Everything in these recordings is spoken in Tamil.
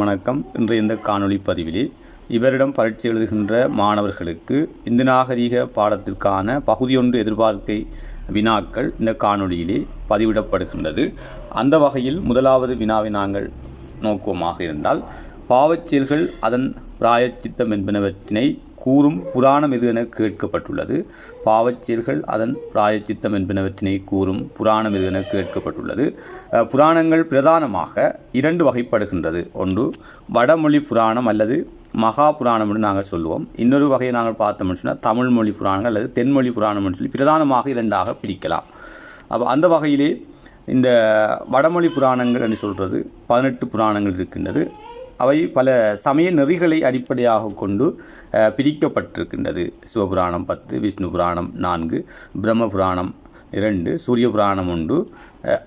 வணக்கம். இன்று இந்த காணொளி பதிவிலே இவரிடம் பரீட்சை எழுதுகின்ற மாணவர்களுக்கு இந்த நாகரீக பாடத்திற்கான பகுதியொன்று எதிர்பார்க்கை வினாக்கள் இந்த காணொளியிலே பதிவிடப்படுகின்றது. அந்த வகையில் முதலாவது வினாவை நாங்கள் நோக்குவமாக இருந்தால் பாவச்செயல்கள் அதன் பிராயச்சித்தம் என்பனவற்றினை கூறும் புராணம் எது என கேட்கப்பட்டுள்ளது. பாவச்செயல்கள் அதன் பிராயச்சித்தம் என்பனவற்றினை கூறும் புராணம் எது என கேட்கப்பட்டுள்ளது. புராணங்கள் பிரதானமாக இரண்டு வகைப்படுகின்றது. ஒன்று வடமொழி புராணம் அல்லது மகா புராணம் என்று நாங்கள் சொல்லுவோம். இன்னொரு வகையை நாங்கள் பார்த்தோம்னு சொன்னால் தமிழ் மொழி புராணங்கள் அல்லது தென்மொழி புராணம்னு சொல்லி பிரதானமாக இரண்டாக பிரிக்கலாம். அப்போ அந்த வகையிலே இந்த வடமொழி புராணங்கள் என்று சொல்கிறது பதினெட்டு புராணங்கள் இருக்கின்றது. அவை பல சமய நெறிகளை அடிப்படையாக கொண்டு பிரிக்கப்பட்டிருக்கின்றது. சிவபுராணம் பத்து விஷ்ணு புராணம் நான்கு பிரம்ம புராணம் இரண்டு சூரிய புராணம் ஒன்று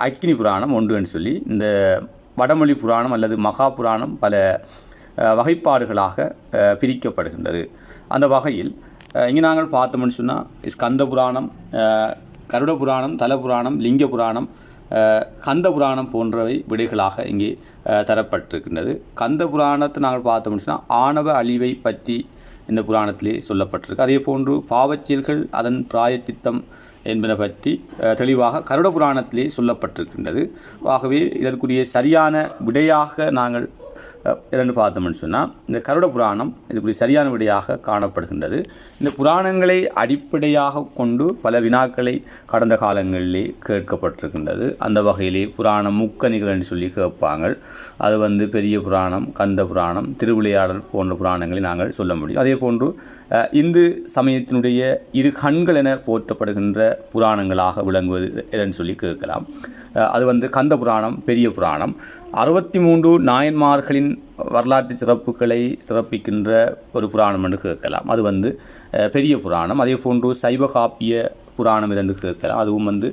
அக்னி புராணம் ஒன்று என்று சொல்லி இந்த வடமொழி புராணம் அல்லது மகா புராணம் பல வகைப்பாடுகளாக பிரிக்கப்படுகின்றது. அந்த வகையில் இங்கே நாங்கள் பார்த்தோம்னு சொன்னால் ஸ்கந்த புராணம் கருட புராணம் தல புராணம் லிங்க புராணம் கந்த புராணம் போன்றவை விடைகளாக இங்கே தரப்பட்டிருக்கின்றது. கந்த புராணத்தை நாங்கள் பார்த்தோம்னு சொன்னால் ஆணவ அழிவை பற்றி இந்த புராணத்திலே சொல்லப்பட்டிருக்கு. அதே போன்று பாவச்செயல்கள் அதன் பிராயச்சித்தம் என்பதை பற்றி தெளிவாக கருட புராணத்திலே சொல்லப்பட்டிருக்கின்றது. ஆகவே இதற்குரிய சரியான விடையாக நாங்கள் இரண்டு பார்த்தோம்னு சொன்னால் இந்த கருட புராணம் இதுக்குரிய சரியான விடையாக காணப்படுகின்றது. இந்த புராணங்களை அடிப்படையாக கொண்டு பல வினாக்களை கடந்த காலங்களிலே கேட்கப்பட்டிருக்கின்றது. அந்த வகையிலே புராணம் முக்கணிகள் என்று சொல்லி கேட்பாங்க அது வந்து பெரிய புராணம் கந்த புராணம் திருவிளையாடல் போன்ற புராணங்களை நாங்கள் சொல்ல முடியும். அதே போன்று இந்து சமயத்தினுடைய இரு கண்கள் என போற்றப்படுகின்ற புராணங்களாக விளங்குவது எதன்னு சொல்லி கேட்கலாம். அது வந்து கந்த புராணம் பெரிய புராணம். அறுபத்தி மூன்று நாயன்மார்களின் வரலாற்று சிறப்புகளை சிறப்பிக்கின்ற ஒரு புராணம் என்று கேட்கலாம். அது வந்து பெரிய புராணம். அதே போன்று சைவ காப்பிய புராணம் இதென்று கேட்கலாம். அதுவும் வந்து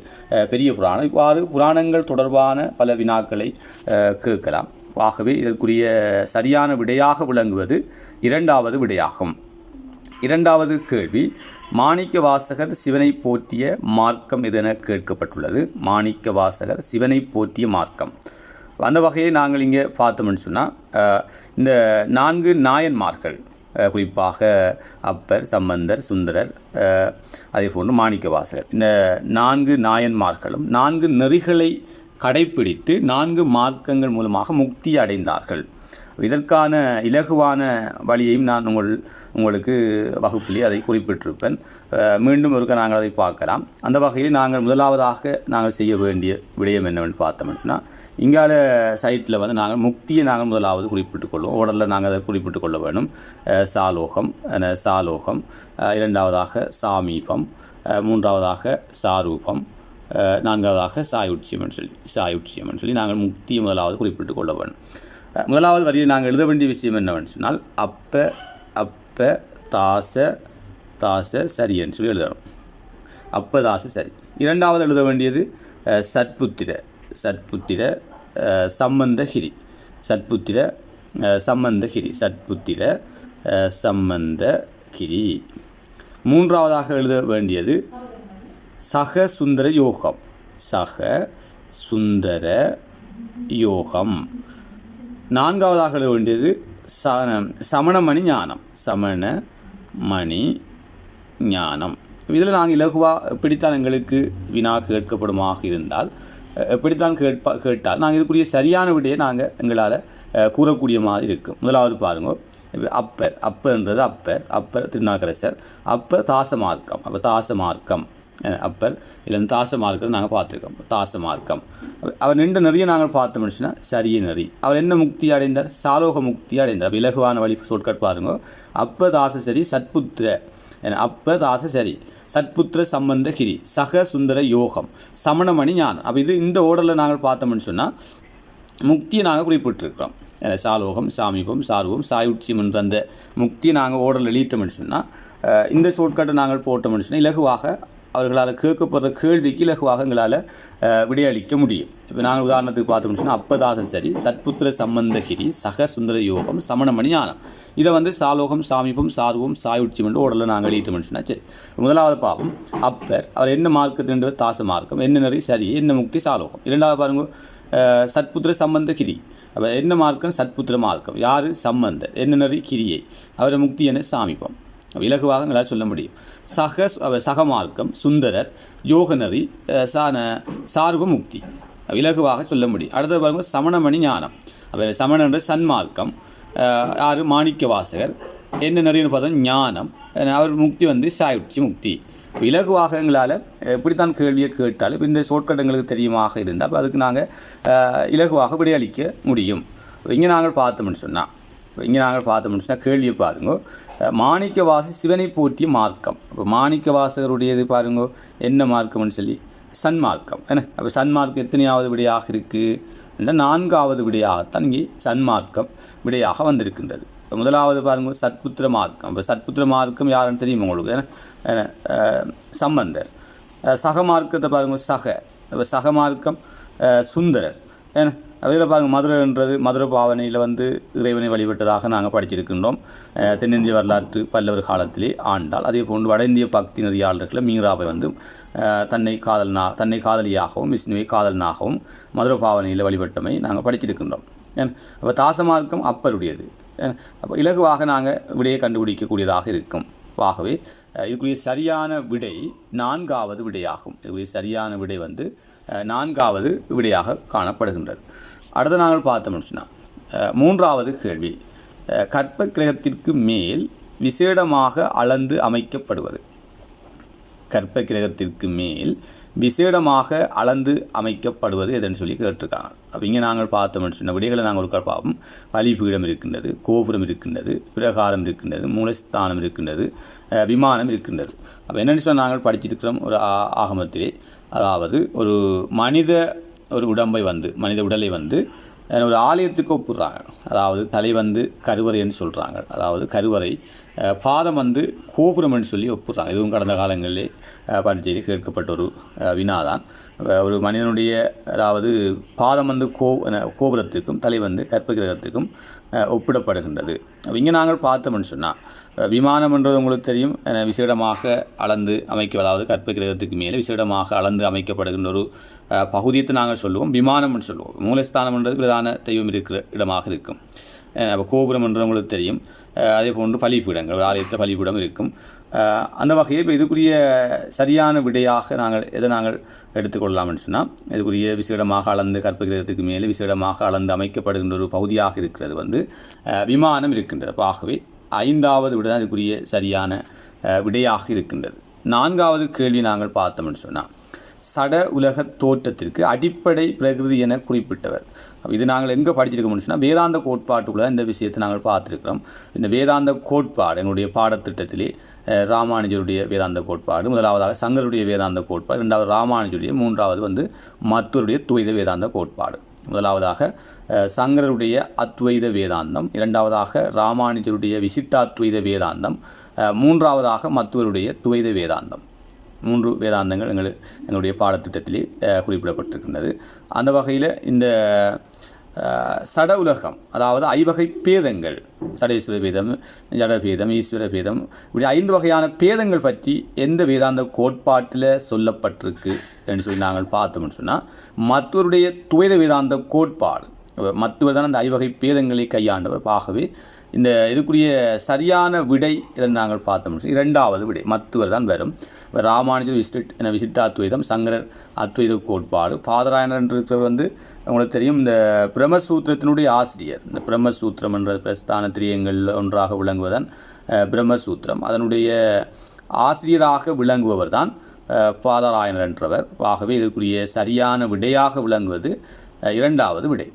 பெரிய புராணம். இவ்வாறு புராணங்கள் தொடர்பான பல வினாக்களை கேட்கலாம். ஆகவே இதற்குரிய சரியான விடையாக விளங்குவது இரண்டாவது விடையாகும். இரண்டாவது கேள்வி மாணிக்க வாசகர் சிவனை போற்றிய மார்க்கம் எதென கேட்கப்பட்டுள்ளது? மாணிக்க வாசகர் சிவனை போற்றிய மார்க்கம். அந்த வகையை நாங்கள் இங்கே பார்த்தோம்னு சொன்னால் இந்த நான்கு நாயன்மார்கள் குறிப்பாக அப்பர் சம்பந்தர் சுந்தரர் அதே போன்று மாணிக்க வாசகர் இந்த நான்கு நாயன்மார்களும் நான்கு நெறிகளை கடைப்பிடித்து நான்கு மார்க்கங்கள் மூலமாக முக்தி அடைந்தார்கள். இதற்கான இலகுவான வழியையும் நான் உங்கள் உங்களுக்கு வகுப்பிலே அதை குறிப்பிட்டிருப்பேன். மீண்டும் ஒருக்க நாங்கள் அதை பார்க்கலாம். அந்த வகையில் நாங்கள் முதலாவதாக நாங்கள் செய்ய வேண்டிய விடயம் என்னவென்று பார்த்தோம்னு சொன்னால் இங்கால சைட்டில் வந்து நாங்கள் முக்தியை நாங்கள் முதலாவது குறிப்பிட்டு கொள்வோம். ஓடலில் நாங்கள் அதை குறிப்பிட்டுக் கொள்ள வேணும் சாலோகம் சாலோகம். இரண்டாவதாக சாமீபம். மூன்றாவதாக சாரூபம். நான்காவதாக சாயுட்சியம் என்று சொல்லி சாயுட்சியம் என்று சொல்லி நாங்கள் முக்தியை முதலாவது குறிப்பிட்டுக் கொள்ள வேண்டும். முதலாவது வரியை நாங்கள் எழுத வேண்டிய விஷயம் என்னவென்று சொன்னால் அப்ப அப்ப தாச தாச சரி என்று சொல்லி எழுதணும். அப்ப தாச சரி. இரண்டாவது எழுத வேண்டியது அஹ், சத்புத்திர சத்புத்திர சம்பந்தகிரி சத்புத்திர சம்பந்தகிரி சத்புத்திர சம்பந்தகிரி மூன்றாவதாக எழுத வேண்டியது சக சுந்தர யோகம். சக சுந்தர யோகம். நான்காவதாக எழுத வேண்டியது ச- சமணமணி ஞானம். சமண மணி ஞானம். இதில் நாங்கள் இலகுவாக எப்படித்தான் எங்களுக்கு வினா கேட்கப்படுமாக இருந்தால் இப்படித்தான் எப்படித்தான் கேட்பா கேட்டால் நாங்கள் இதுக்குரிய சரியான விடையை நாங்கள் எங்களால் கூறக்கூடிய மாதிரி இருக்கும். முதலாவது பாருங்க. அப்பர் அப்பர்ன்றது அப்பர் அப்பர் திருநாக்கரசர் அப்பர் தாசமார்க்கம். அப்போ தாசமார்க்கம். அப்பர் இதில் வந்து தாசமார்க்கம் நாங்கள் பார்த்துருக்கோம். தாசமார்க்கம். அவர் நின்று நிறைய நாங்கள் பார்த்தோம்னு சொன்னால் சரிய நெறி. அவர் என்ன முக்தி அடைந்தார்? சாலோக முக்தி அடைந்தார். இலகுவான வழி ஷார்ட்கட் பாருங்க. அப்ப தாசசரி சத்புத்திர அப்ப தாச சரி. சத்புத்திர சம்பந்த கிரி சக சுந்தர யோகம் சமணமணி ஞானம். அப்போ இது இந்த ஓடலில் நாங்கள் பார்த்தோம்னு சொன்னால் முக்தியை நாங்கள் குறிப்பிட்டிருக்கிறோம். ஏன்னா சாலோகம் சாமீபம் சார்வம் சாயுட்சியம் என்ற அந்த முக்தியை நாங்கள் ஓடல் எழுதிட்டோம்னு சொன்னால் இந்த ஷார்ட்கட்டை நாங்கள் போட்டோம்னு சொன்னால் இலகுவாக அவர்களால் கேட்கப்படுற கேள்விக்கு இலகுவாக எங்களால் விடையளிக்க முடியும். இப்போ நாங்கள் உதாரணத்துக்கு பார்த்தோம்னு சொன்னால் அப்பதாசன் சரி சத்புத்திர சம்பந்தகிரி சக சுந்தர யோகம் சமணமணி ஞானம். இதை வந்து சாலோகம் சாமிப்பும் சார்வம் சாயுட்சியம் என்று உடலில் நாங்கள் எழுதிட்டோம்னு சொன்னால் சரி. முதலாவது பாவம் அப்பர். அவர் என்ன மார்க்கத்தின்ற தாச மார்க்கம். என்ன நெறி? சரி என்ன முக்தி? சாலோகம். இரண்டாவது பாருங்க சத்புத்திர சம்பந்தகிரி. அப்போ என்ன மார்க்கம்? சத்புத்திர மார்க்கம். யார்? சம்பந்தர். என்ன நெறி? கிரியை. அவரை முக்தி என சாமிப்பம் இலகுவாக எங்களால் சொல்ல முடியும். சக சகமார்க்கம் சுந்தரர் யோகநெறி சான சார்பு முக்தி இலகுவாக சொல்ல முடியும். அடுத்தது பாருங்க சமணமணி ஞானம். அவர் சமணன்ற சன்மார்க்கம் ஆறு யார் மாணிக்க வாசகர் என்ன நெறின்னு பார்த்தோம் ஞானம். அவர் முக்தி வந்து சாயுட்சி முக்தி. இலகுவாக எங்களால் எப்படித்தான் கேள்வியை கேட்டாலும் இப்போ இந்த ஷார்ட்கட் எங்களுக்கு தெரியுமாக இருந்தால் அப்போ அதுக்கு நாங்கள் இலகுவாக விடையளிக்க முடியும். இங்கே நாங்கள் பார்த்தோம்னு சொன்னால் இங்கே நாங்கள் பார்த்தோம்னு சொன்னால் கேள்வியை பாருங்க. மாணிக்கவாசி சிவனை போற்றிய மார்க்கம். இப்போ மாணிக்கவாசகருடையது பாருங்க என்ன மார்க்கம்னு சொல்லி? சன்மார்க்கம். என்ன? அப்போ சன்மார்க்கம் எத்தனையாவது விடையாக இருக்குது என்ற நான்காவது விடையாகத்தான் இங்கே சன்மார்க்கம் விடையாக வந்திருக்கின்றது. முதலாவது பாருங்க சத்புத்திர மார்க்கம். இப்போ சத்புத்திர மார்க்கம் யாருன்னு தெரியும் உங்களுக்கு? ஏன்னா சம்பந்தர். சக சகமார்க்கத்தை பாருங்க சக. இப்போ சகமார்க்கம் மார்க்கம் சுந்தரர். ஏன்னா அதில் பாருங்க மதுரைன்றது மதுரை பாவனையில் வந்து இறைவனை வழிபட்டதாக நாங்கள் படிச்சிருக்கின்றோம். தென்னிந்திய வரலாற்று பல்லவர் காலத்திலே ஆண்டாள் அதே போன்று வட இந்திய பக்தி நெறியாளர்களை மீராவை வந்து தன்னை காதல்னா தன்னை காதலியாகவும் விஷ்ணுவை காதலனாகவும் மதுரை பாவனையில் வழிபட்டமை நாங்கள் படிச்சிருக்கின்றோம். ஏன்? அப்போ தாசமார்க்கம் அப்பருடையது. ஏன்? அப்போ இலகுவாக நாங்கள் விடையை கண்டுபிடிக்கக்கூடியதாக இருக்கும். ஆகவே இதுக்குரிய சரியான விடை நான்காவது விடையாகும். இதுக்குரிய சரியான விடை வந்து நான்காவது விடையாக காணப்படுகின்றது. அடுத்து நாங்கள் பார்த்தோம்னு சொன்னால் மூன்றாவது கேள்வி. கற்ப கிரகத்திற்கு மேல் விசேடமாக அளந்து அமைக்கப்படுவது. கற்ப கிரகத்திற்கு மேல் விசேடமாக அளந்து அமைக்கப்படுவது எதுன்னு சொல்லி கேட்டிருக்காங்க. அப்போ இங்கே நாங்கள் பார்த்தோம்னு சொன்ன விடைகளை நாங்கள் ஒரு பார்ப்போம். பலிபீடம் இருக்கின்றது கோபுரம் இருக்கின்றது பிரகாரம் இருக்கின்றது மூலஸ்தானம் இருக்கின்றது விமானம் இருக்கின்றது. அப்போ என்னென்னு சொன்னால் நாங்கள் படிச்சிருக்கிறோம் ஒரு ஆகமத்திலே. அதாவது ஒரு மனித ஒரு உடம்பை வந்து மனித உடலை வந்து ஒரு ஆலயத்துக்கு ஒப்புடுறாங்க அதாவது தலை வந்து கருவறைன்னு சொல்கிறாங்க அதாவது கருவறை பாதம் வந்து கோபுரம்னு சொல்லி ஒப்புடுறாங்க. இதுவும் கடந்த காலங்களிலே அஹ், பரீட்சையில் கேட்கப்பட்ட ஒரு வினாதான். ஒரு மனிதனுடைய அதாவது பாதம் வந்து கோ கோபுரத்துக்கும் தலை வந்து கற்பகிரகத்துக்கும் அஹ், ஒப்பிடப்படுகின்றது. இங்கே நாங்கள் பார்த்தோம்னு சொன்னால் விமானம்ன்றது உங்களுக்கு தெரியும். விசேடமாக அளந்து அமைக்க அதாவது கற்பகிரகத்துக்கு மேலே விசேடமாக அளந்து அமைக்கப்படுகின்ற ஒரு பகுதியத்தை நாங்கள் சொல்லுவோம் விமானம்னு சொல்லுவோம். மூலஸ்தானம்ன்றது பிரதான தெய்வம் இருக்கிற இடமாக இருக்கும். அஹ், அப்போ கோபுரம்ன்றது உங்களுக்கு தெரியும். அதே போன்று பலிப்பீடங்கள் ஒரு ஆலயத்தில் பலிபீடம் இருக்கும். அந்த வகையில் இப்போ இதுக்குரிய சரியான விடையாக நாங்கள் எதை நாங்கள் எடுத்துக்கொள்ளலாம்னு சொன்னால் இதுக்குரிய விசேடமாக அளந்து கற்பகிரகத்துக்கு மேலே விசேடமாக அளந்து அமைக்கப்படுகின்ற ஒரு பகுதியாக இருக்கிறது வந்து விமானம் இருக்கின்றது. அப்போ ஆகவே ஐந்தாவது விட தான் இதுக்குரிய சரியான விடையாக இருக்கின்றது. நான்காவது கேள்வி நாங்கள் பார்த்தோம்னு சொன்னால் சட உலக தோற்றத்திற்கு அடிப்படை பிரகிருதி என குறிப்பிட்டவர். இது நாங்கள் எங்கே படிச்சிருக்கோம்னு சொன்னால் வேதாந்த கோட்பாட்டுக்குள்ள இந்த விஷயத்தை நாங்கள் பார்த்துருக்கிறோம். இந்த வேதாந்த கோட்பாடு எங்களுடைய பாடத்திட்டத்திலே ராமானுஜருடைய வேதாந்த கோட்பாடு முதலாவதாக சங்கருடைய வேதாந்த கோட்பாடு ரெண்டாவது ராமானுஜருடைய மூன்றாவது வந்து மத்துவருடைய துவைத வேதாந்த கோட்பாடு. முதலாவதாக சங்கரருடைய அத்வைத வேதாந்தம் இரண்டாவதாக ராமானுஜருடைய விசிட்டாத்வைத வேதாந்தம் மூன்றாவதாக மத்துவருடைய துவைத வேதாந்தம். மூன்று வேதாந்தங்கள் எங்கள் எங்களுடைய பாடத்திட்டத்திலே குறிப்பிடப்பட்டிருக்கின்றது. அந்த வகையில் இந்த சட உலகம் அதாவது ஐவகை பேதங்கள் சடேஸ்வர பேதம் ஜடபேதம் ஈஸ்வர பேதம் இப்படி ஐந்து வகையான பேதங்கள் பற்றி எந்த வேதாந்த கோட்பாட்டில் சொல்லப்பட்டிருக்கு என்று சொல்லி நாங்கள் பார்த்தோம்னு சொன்னால் மற்றவருடைய துவைத வேதாந்த கோட்பாடு மத்துவர் தான் அந்த ஐவகை பேதங்களை கையாண்டவர். ஆகவே இந்த இதுக்குரிய சரியான விடை இதை நாங்கள் பார்த்தோம். இரண்டாவது விடை மத்துவர் தான் வரும். இப்போ ராமானுஜர் விசிட் என விசிட்டாத்வைதம் சங்கரர் அத்வைத கோட்பாடு. பாதராயணர் என்று இருக்கிறவர் வந்து உங்களுக்கு தெரியும் இந்த பிரம்மசூத்திரத்தினுடைய ஆசிரியர். இந்த பிரம்மசூத்திரம் என்ற பிரஸ்தான திரியங்கள் ஒன்றாக விளங்குவதன் பிரம்மசூத்திரம். அதனுடைய ஆசிரியராக விளங்குபவர் தான் பாதராயணர் என்றவர். ஆகவே இதற்குரிய சரியான விடையாக விளங்குவது இரண்டாவது விடை.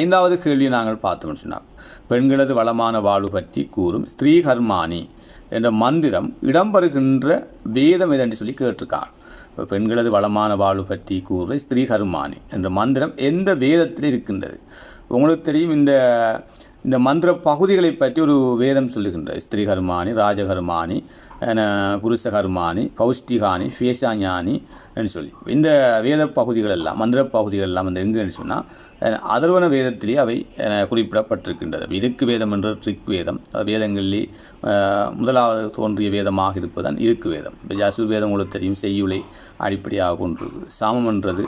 ஐந்தாவது கேள்வியை நாங்கள் பார்த்தோம்னு சொன்னால் பெண்களது வளமான வாழ்வு பற்றி கூறும் ஸ்ரீஹர்மானி என்ற மந்திரம் இடம்பெறுகின்ற வேதம் எதென்று சொல்லி கேட்டிருக்காள். இப்போ பெண்களது வளமான வாழ்வு பற்றி கூறும் ஸ்ரீஹர்மானி என்ற மந்திரம் எந்த வேதத்தில் இருக்கின்றது? உங்களுக்கு தெரியும் இந்த இந்த மந்திர பகுதிகளை பற்றி ஒரு வேதம் சொல்லுகின்றது. ஸ்திரீகர்மானி ராஜகர்மானி அஹ், புருஷகர்மானி பௌஷ்டிகானி ஸ்வேஷாஞானி என்று சொல்லி. இந்த வேத பகுதிகள் எல்லாம் மந்திர பகுதிகள் எல்லாம் வந்து எங்கேன்னு சொன்னால் அதர்வன வேதத்திலே அவை குறிப்பிடப்பட்டிருக்கின்றது இருக்கு வேதம் என்ற ட்ரிக் வேதம் வேதங்களிலே முதலாவது தோன்றிய வேதமாக இருப்பதுதான் இருக்கு வேதம். இப்போ யசு வேதம் உங்களுக்கு தெரியும் செய்யுளை அடிப்படையாக கொண்டிருக்கு சாமம் என்றது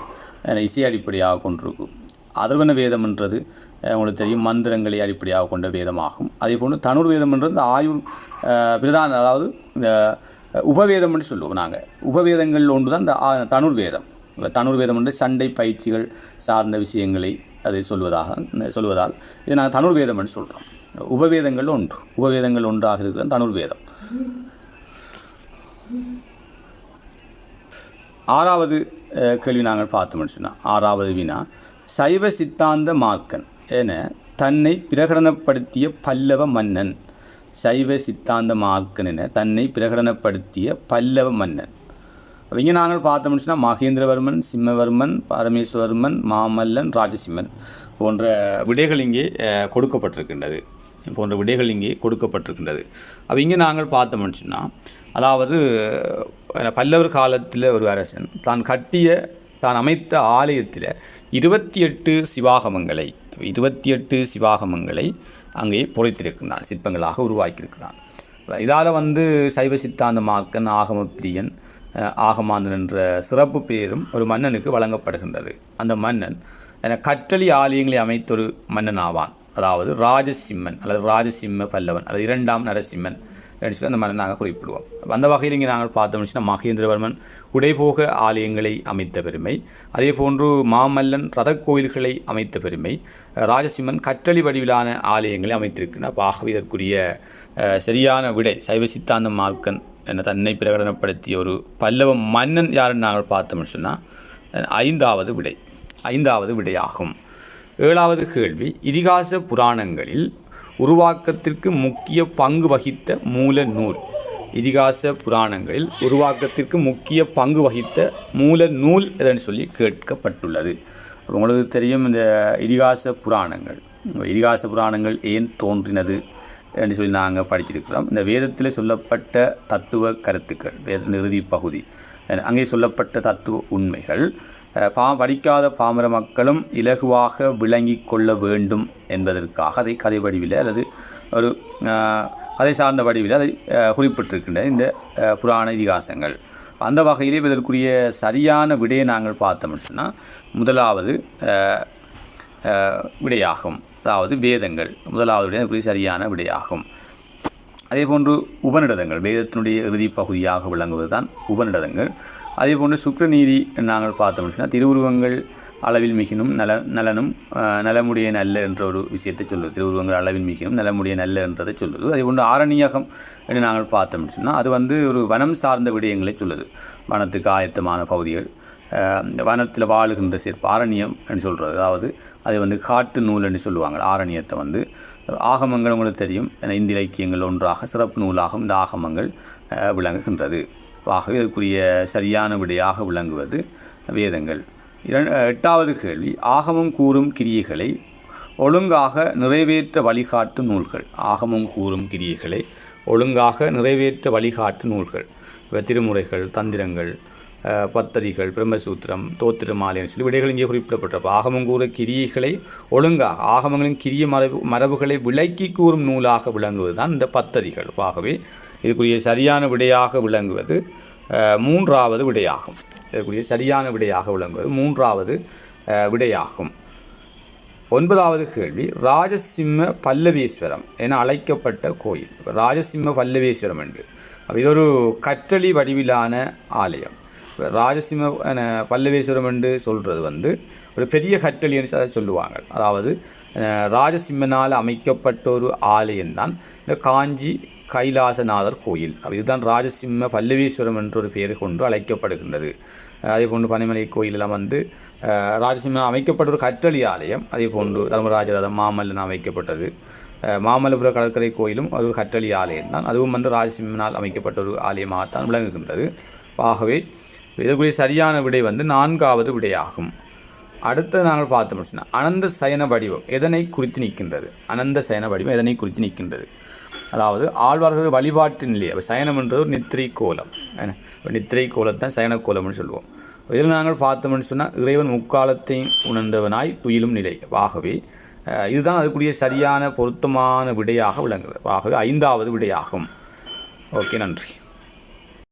இசை அடிப்படையாக கொண்டிருக்கும் அதர்வன வேதம் என்றது உங்களுக்கு தெரியும் மந்திரங்களை அடிப்படையாக கொண்ட வேதமாகும். அதே போன்று தனுர் வேதம் என்றது ஆயுள் பிரதான அதாவது இந்த அஹ், உபவேதம்னு சொல்லுவோம் நாங்கள் உபவேதங்கள் ஒன்று தான் இந்த தனுர் வேதம். தனுர்வேதம் தனுர் என்று சண்டை பயிற்சிகள் சார்ந்த விஷயங்களை அதை சொல்வதாக சொல்வதால் இதை நாங்கள் தனுர்வேதம் என்று சொல்கிறோம் உபவேதங்கள் ஒன்று. உபவேதங்கள் ஒன்றாக இருக்கிறது தனுர்வேதம். ஆறாவது கேள்வி நாங்கள் பார்த்தோம்னு சொன்னால் ஆறாவது வினா சைவ சித்தாந்த மார்க்கன் என தன்னை பிரகடனப்படுத்திய பல்லவ மன்னன் சைவ சித்தாந்த மார்க்கன் என தன்னை பிரகடனப்படுத்திய பல்லவ மன்னன். அப்ப இங்கே நாங்கள் பார்த்தோம்னு சொன்னால் மகேந்திரவர்மன் சிம்மவர்மன் பரமேஸ்வரவர்மன் மாமல்லன் ராஜசிம்மன் போன்ற விடைகள் இங்கே கொடுக்கப்பட்டிருக்கின்றது. போன்ற விடைகள் இங்கே கொடுக்கப்பட்டிருக்கின்றது. அப்போ இங்கே நாங்கள் பார்த்தோம்னு சொன்னால் அதாவது பல்லவர் காலத்தில் ஒரு அரசன் தான் கட்டிய தான் அமைத்த ஆலயத்தில் இருபத்தி எட்டு சிவாகமங்களை இருபத்தி எட்டு சிவாகமங்களை அங்கே பொறித்திருக்கிறான் சிற்பங்களாக உருவாக்கியிருக்கிறான். இதால் வந்து சைவ சித்தாந்த மார்க்கன் ஆகம பிரியன் ஆகமாந்தன் என்ற சிறப்பு பெயரும் ஒரு மன்னனுக்கு வழங்கப்படுகின்றது. அந்த மன்னன் என கற்றளி ஆலயங்களை அமைத்த ஒரு மன்னன் ஆவான் அதாவது ராஜசிம்மன் அல்லது ராஜசிம்ம பல்லவன் அல்லது இரண்டாம் நரசிம்மன் சொல்லி அந்த மன்னன் நாங்கள் குறிப்பிடுவோம் அந்த வகையில் இங்கே நாங்கள் பார்த்தோம்னு சொன்னால் மகேந்திரவர்மன் உடைபோக ஆலயங்களை அமைத்த பெருமை அதே போன்று மாமல்லன் ரத கோயில்களை அமைத்த பெருமை ராஜசிம்மன் கற்றளி வடிவிலான ஆலயங்களை அமைத்திருக்கிறார் ஆகவே இதற்குரிய சரியான விடை சைவ சித்தாந்த மார்க்கன் என்னை தன்னை பிரகடனப்படுத்திய ஒரு பல்லவ மன்னன் யாருன்னு நாங்கள் பார்த்தோம்னு சொன்னால் ஐந்தாவது விடை. ஐந்தாவது விடையாகும். ஏழாவது கேள்வி இதிகாச புராணங்களில் உருவாக்கத்திற்கு முக்கிய பங்கு வகித்த மூல நூல். இதிகாச புராணங்களில் உருவாக்கத்திற்கு முக்கிய பங்கு வகித்த மூல நூல் எதன்னு சொல்லி கேட்கப்பட்டுள்ளது. உங்களுக்கு தெரியும் இந்த இதிகாச புராணங்கள். இதிகாச புராணங்கள் ஏன் தோன்றினது? என்று சொல்லி நாங்கள் படிச்சிருக்கிறோம். இந்த வேதத்தில் சொல்லப்பட்ட தத்துவ கருத்துக்கள் வேத இறுதி பகுதி. அங்கே சொல்லப்பட்ட தத்துவ உண்மைகள் பா படிக்காத பாமர மக்களும் இலகுவாக விளங்கி கொள்ள வேண்டும் என்பதற்காக அதை கதை வடிவில் அல்லது ஒரு கதை சார்ந்த வடிவில் அதை குறிப்பிட்டிருக்கின்ற குறிப்பிட்டிருக்கின்றன இந்த புராண இதிகாசங்கள். அந்த வகையிலே இதற்குரிய சரியான விடையை நாங்கள் பார்த்தோம்னு சொன்னால் முதலாவது விடையாகும். அதாவது வேதங்கள். முதலாவது விடை சரியான விடையாகும். அதே போன்று உபநிடதங்கள். வேதத்தினுடைய இறுதி பகுதியாக விளங்குவது தான் உபநிடதங்கள். அதே போன்று நாங்கள் பார்த்தோம்னு சொன்னால் திருவுருவங்கள் அளவில் மிகினும் நல நலனும் நலமுடைய நல்ல என்ற ஒரு விஷயத்தை சொல்லுது. திருவுருவங்கள் அளவில் மிகினும் நலமுடைய நல்ல என்றதை சொல்லுது. அதே போன்று ஆரண்யகம் என்று நாங்கள் பார்த்தோம்னு சொன்னால் அது வந்து ஒரு வனம் சார்ந்த விடயங்களை சொல்லுது. வனத்துக்கு ஆயத்தமான பகுதிகள் வனத்தில் வாழுகின்ற சிற்ப ஆரண்யம் என்று சொல்கிறது அதாவது அதை வந்து காட்டு நூல் என்று சொல்லுவாங்க. ஆரண்யத்தை வந்து ஆகமங்கள் உங்களுக்கு தெரியும். என இந்து இலக்கியங்கள் ஒன்றாக சிறப்பு நூலாகவும் இந்த ஆகமங்கள் விளங்குகின்றது. ஆகவே இதற்குரிய சரியான விடையாக விளங்குவது வேதங்கள். இரண்டு எட்டாவது கேள்வி. ஆகமம் கூறும் கிரியைகளை ஒழுங்காக நிறைவேற்ற வழிகாட்டும் நூல்கள். ஆகமம் கூறும் கிரியைகளை ஒழுங்காக நிறைவேற்ற வழிகாட்டும் நூல்கள். திருமுறைகள் தந்திரங்கள் பத்ததிகள் பிரம்மசூத்திரம் தோத்திரமாலைன்னு சொல்லி விடைகள் இங்கே குறிப்பிடப்பட்ட ஆகமம் கூற கிரியைகளை ஒழுங்காக ஆகமங்களின் கிரிய மரபு மரபுகளை விளக்கி கூறும் நூலாக விளங்குவது தான் இந்த பத்ததிகள் ஆகவே இதுக்குரிய சரியான விடையாக விளங்குவது மூன்றாவது விடையாகும். இதற்குரிய சரியான விடையாக விளங்குவது மூன்றாவது விடையாகும். ஒன்பதாவது கேள்வி ராஜசிம்ம பல்லவீஸ்வரம் என அழைக்கப்பட்ட கோயில். ராஜசிம்ம பல்லவீஸ்வரம் என்று. இது ஒரு கற்றளி வடிவிலான ஆலயம். ராஜசிம்ம பல்லவேஸ்வரம் என்று சொல்கிறது வந்து ஒரு பெரிய கட்டளி என்று அதை சொல்லுவாங்க. அதாவது ராஜசிம்மனால் அமைக்கப்பட்ட ஒரு ஆலயம்தான் இந்த காஞ்சி கைலாசநாதர் கோயில். இதுதான் ராஜசிம்ம பல்லவீஸ்வரம் என்ற ஒரு பெயரை கொண்டு அழைக்கப்படுகின்றது. அதே போன்று பனிமலை கோயிலெல்லாம் வந்து ராஜசிம்ம அமைக்கப்பட்ட ஒரு கற்றளி ஆலயம். அதே போன்று தர்மராஜரதம் மாமல்லன் அமைக்கப்பட்டது. மாமல்லபுர கடற்கரை கோயிலும் அது ஒரு கற்றளி ஆலயம் தான். அதுவும் வந்து ராஜசிம்மனால் அமைக்கப்பட்ட ஒரு ஆலயமாகத்தான் விளங்குகின்றது. ஆகவே இதற்குரிய சரியான விடை வந்து நான்காவது விடையாகும். அடுத்து நாங்கள் பார்த்தோம் சொன்னால் அனந்த சயன வடிவம் எதனை குறித்து நிற்கின்றது? அனந்த சயன வடிவம் எதனை குறித்து நிற்கின்றது? அதாவது ஆழ்வார்கள் வழிபாட்டு நிலை சயனம் சயனம்ன்றது ஒரு நித்திரை கோலம். நித்திரை கோலத்தான் சயன கோலம்னு சொல்லுவோம். இதில் நாங்கள் பார்த்தோம்னு சொன்னால் இறைவன் முக்காலத்தை உணர்ந்தவனாய் துயிலும் நிலை. ஆகவே இதுதான் அதுக்குரிய சரியான பொருத்தமான விடையாக விளங்குகிறது ஆகவே ஐந்தாவது விடையாகும். ஓகே நன்றி.